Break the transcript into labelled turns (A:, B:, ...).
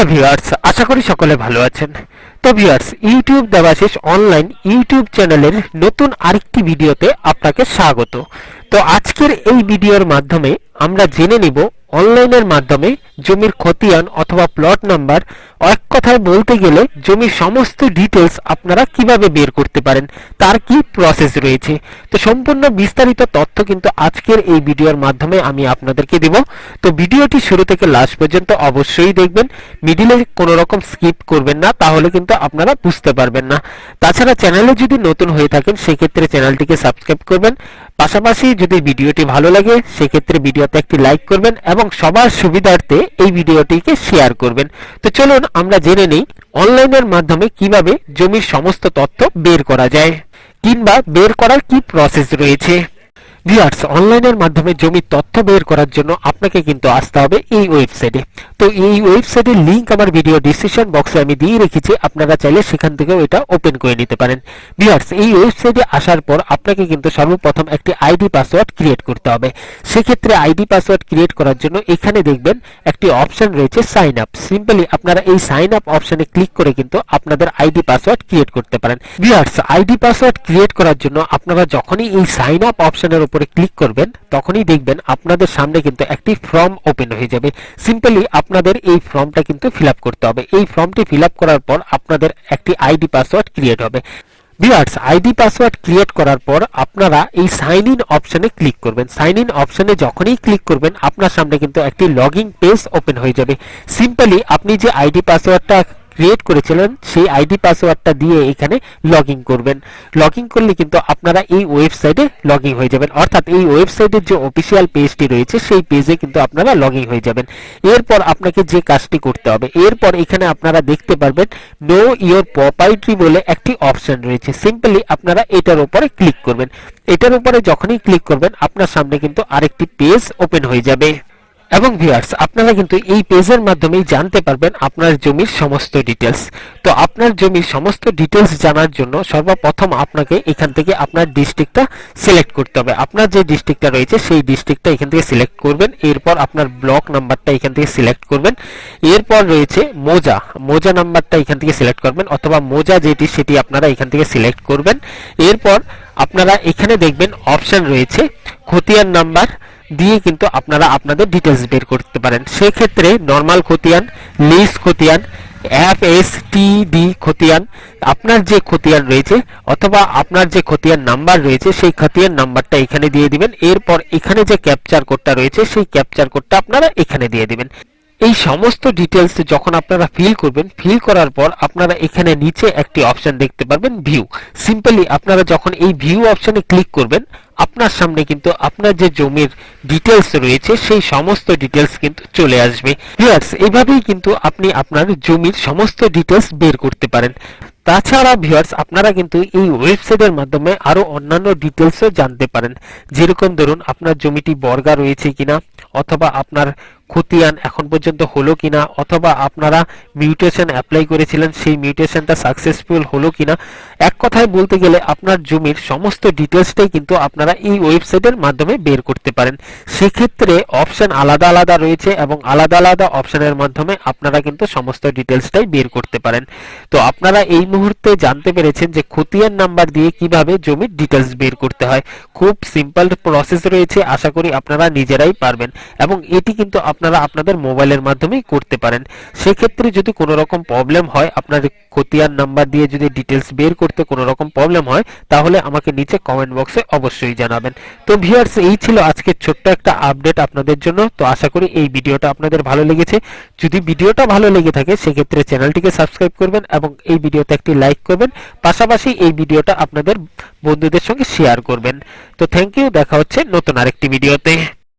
A: Hello viewers, আশা করি সকলে ভালো আছেন। তো viewers, YouTube Debashis online YouTube চ্যানেলের নতুন আরেকটি ভিডিওতে আপনাকে স্বাগত। তো আজকের এই ভিডিওর মাধ্যমে আমরা জেনে নিব অনলাইনের মাধ্যমে জমির খতিয়ান অথবা প্লট নাম্বার এক কথায় বলতে গেলে জমির সমস্ত ডিটেলস আপনারা কীভাবে বের করতে পারেন, তার কি প্রসেস রয়েছে? তো সম্পূর্ণ বিস্তারিত তথ্য কিন্তু আজকের এই ভিডিওর মাধ্যমে আমি আপনাদেরকে দেব। তো ভিডিওটি শুরু থেকে লাস্ট পর্যন্ত অবশ্যই দেখবেন। মিডিলে কোনো রকম স্কিপ করবেন না, তাহলে কিন্তু আপনারা বুঝতে পারবেন না। তাছাড়া চ্যানেলে যদি নতুন হয়ে থাকেন, সেক্ষেত্রে চ্যানেলটিকে সাবস্ক্রাইব করবেন। পাশাপাশি যদি ভিডিওটি ভালো লাগে, সেক্ষেত্রে ভিডিওতে একটি লাইক করবেন এবং সবার সুবিধার্থে এই ভিডিওটিকে শেয়ার করবেন। তো চলুন আমরা জেনে নেই অনলাইনের মাধ্যমে কীভাবে জমির সমস্ত তথ্য বের করা যায় কিংবা বের করার কি প্রসেস রয়েছে। ভিউয়ার্স অনলাইনের মাধ্যমে জমির তথ্য বের করার জন্য আপনাকে কিন্তু আসতে হবে এই ওয়েবসাইটে তো এই ওয়েবসাইটের লিংক আমার ভিডিও ডিসক্রিপশন বক্সে আমি দিয়ে রেখেছি। আপনারা চাইলে সেখান থেকেও এটা ওপেন করে নিতে পারেন। ভিউয়ার্স এই ওয়েবসাইটে আসার পর আপনাকে কিন্তু সর্বপ্রথম একটি আইডি পাসওয়ার্ড ক্রিয়েট করতে হবে। সেক্ষেত্রে আইডি পাসওয়ার্ড ক্রিয়েট করার জন্য এখানে দেখবেন একটি অপশন রয়েছে সাইন আপ সিম্পলি আপনারা এই সাইন আপ অপশনে ক্লিক করে কিন্তু আপনাদের আইডি পাসওয়ার্ড ক্রিয়েট করতে পারেন। ভিউয়ার্স আইডি পাসওয়ার্ড ক্রিয়েট করার জন্য আপনারা যখনই এই সাইন আপ অপশনের উপরে ক্লিক করবেন, তখনই দেখবেন আপনাদের সামনে কিন্তু একটি ফর্ম ওপেন হয়ে যাবে। সিম্পলি আপনাদের এই ফর্মটা কিন্তু ফিল করতে হবে। এই ফর্মটি ফিল করার পর আপনাদের একটি আইডি পাসওয়ার্ড ক্রিয়েট হবে। ভিউয়ার্স, আইডি পাসওয়ার্ড ক্রিয়েট করার পর আপনারা এই সাইন ইন অপশনে ক্লিক করবেন। সাইন ইন অপশনে যখনই ক্লিক করবেন, আপনার সামনে কিন্তু একটি লগইন পেজ ওপেন হয়ে যাবে। সিম্পলি আপনি যে আইডি পাসওয়ার্ডটা ক্রিয়েট করেছিলেন, সেই আইডি পাসওয়ার্ডটা দিয়ে এখানে লগ করবেন। লগ করলে কিন্তু আপনারা এই ওয়েবসাইটে লগ হয়ে যাবেন। অর্থাৎ এই ওয়েবসাইটের যে অফিসিয়াল পেজটি রয়েছে, সেই পেজে কিন্তু আপনারা লগ হয়ে যাবেন। এরপর আপনাকে যে কাজটি করতে হবে, এরপর এখানে আপনারা দেখতে পারবেন নো ইওর প্রপার্টি বলে একটি অপশন রয়েছে। সিম্পলি আপনারা এটার উপরে ক্লিক করবেন। এটার উপরে যখনই ক্লিক করবেন, আপনার সামনে কিন্তু আরেকটি পেজ ওপেন হয়ে যাবে। এবং ভিউয়ার্স আপনারা কিন্তু এই পেজের মাধ্যমেই জানতে পারবেন আপনার জমির সমস্ত ডিটেলস তো আপনার জমির সমস্ত ডিটেলস জানার জন্য সর্বপ্রথম আপনাকে এখান থেকে আপনার ডিস্ট্রিক্টটা সিলেক্ট করতে হবে। আপনার যে ডিস্ট্রিক্টটা রয়েছে, সেই ডিস্ট্রিক্টটা এখান থেকে সিলেক্ট করবেন। এরপর আপনার ব্লক নাম্বারটা এখান থেকে সিলেক্ট করবেন। এরপর রয়েছে মোজা। মোজা নাম্বারটা এখান থেকে সিলেক্ট করবেন অথবা মোজা যেটি, সেটি আপনারা এখান থেকে সিলেক্ট করবেন। এরপর আপনারা এখানে দেখবেন অপশন রয়েছে খতিয়ান নাম্বার দিয়ে কিন্তু আপনারা আপনাদের ডিটেলস বের করতে পারেন। সেক্ষেত্রে নর্মাল খতিয়ান লিস খতিয়ান এফ এস টি ডি খতিয়ান, আপনার যে খতিয়ান রয়েছে অথবা আপনার যে খতিয়ান নাম্বার রয়েছে সেই খতিয়ান নাম্বারটা এখানে দিয়ে দিবেন। এরপর এখানে যে ক্যাপচার কোডটা রয়েছে সেই ক্যাপচার কোডটা আপনারা এখানে দিয়ে দিবেন। এই সমস্ত ডিটেলস যখন আপনারা ফিল করবেন ফিল করার পর আপনারা এখানে নিচে একটি অপশন দেখতে পারবেন ভিউ সিম্পলি আপনারা যখন এই ভিউ অপশনে ক্লিক করবেন, আপনার সামনে কিন্তু আপনার যে জমির ডিটেলস রয়েছে, সেই সমস্ত ডিটেলস কিন্তু চলে আসবে। ভিউয়ার্স এইভাবেই কিন্তু আপনি আপনার জমির সমস্ত ডিটেলস বের করতে পারেন। তাছাড়া ভিউয়ার্স আপনারা কিন্তু এই ওয়েবসাইটের মাধ্যমে আরও অন্যান্য ডিটেলসও জানতে পারেন। যেরকম ধরুন, আপনার জমিটি বর্গা রয়েছে কিনা, অথবা আপনার খতিয়ান এখন পর্যন্ত হলো কিনা অথবা আপনারা মিউটেশন অ্যাপ্লাই করেছিলেন, সেই মিউটেশনটা সাকসেসফুল হলো কিনা, এক কথায় বলতে গেলে আপনার জমির সমস্ত ডিটেলসটাই কিন্তু আপনারা এই ওয়েবসাইটের মাধ্যমে বের করতে পারেন। সেক্ষেত্রে অপশন আলাদা আলাদা রয়েছে এবং আলাদা আলাদা অপশনের মাধ্যমে আপনারা কিন্তু সমস্ত ডিটেলসটাই বের করতে পারেন। তো আপনারা এই মুহূর্তে জানতে পেরেছেন যে খতিয়ান নাম্বার দিয়ে কীভাবে জমির ডিটেলস বের করতে হয়। খুব সিম্পল প্রসেস রয়েছে, আশা করি আপনারা নিজেরাই পারবেন এবং এটি কিন্তু আপনারা আপনাদের মোবাইলের মাধ্যমেই করতে পারেন। সেক্ষেত্রে যদি কোনো রকম প্রবলেম হয়, আপনার খতিয়ান নাম্বার দিয়ে যদি ডিটেলস বের করতে কোনো রকম প্রবলেম হয়, তাহলে আমাকে নিচে কমেন্ট বক্সে অবশ্যই জানাবেন। তো ভিউয়ার্স এই ছিল আজকের ছোট্ট একটা আপডেট আপনাদের জন্য। তো আশা করি এই ভিডিওটা আপনাদের ভালো লেগেছে। যদি ভিডিওটা ভালো লেগে থাকে, সেক্ষেত্রে চ্যানেলটিকে সাবস্ক্রাইব করবেন এবং এই ভিডিওতে একটি লাইক করবেন। পাশাপাশি এই ভিডিওটা আপনাদের বন্ধুদের সঙ্গে শেয়ার করবেন। তো থ্যাংক ইউ দেখা হচ্ছে নতুন আরেকটি ভিডিওতে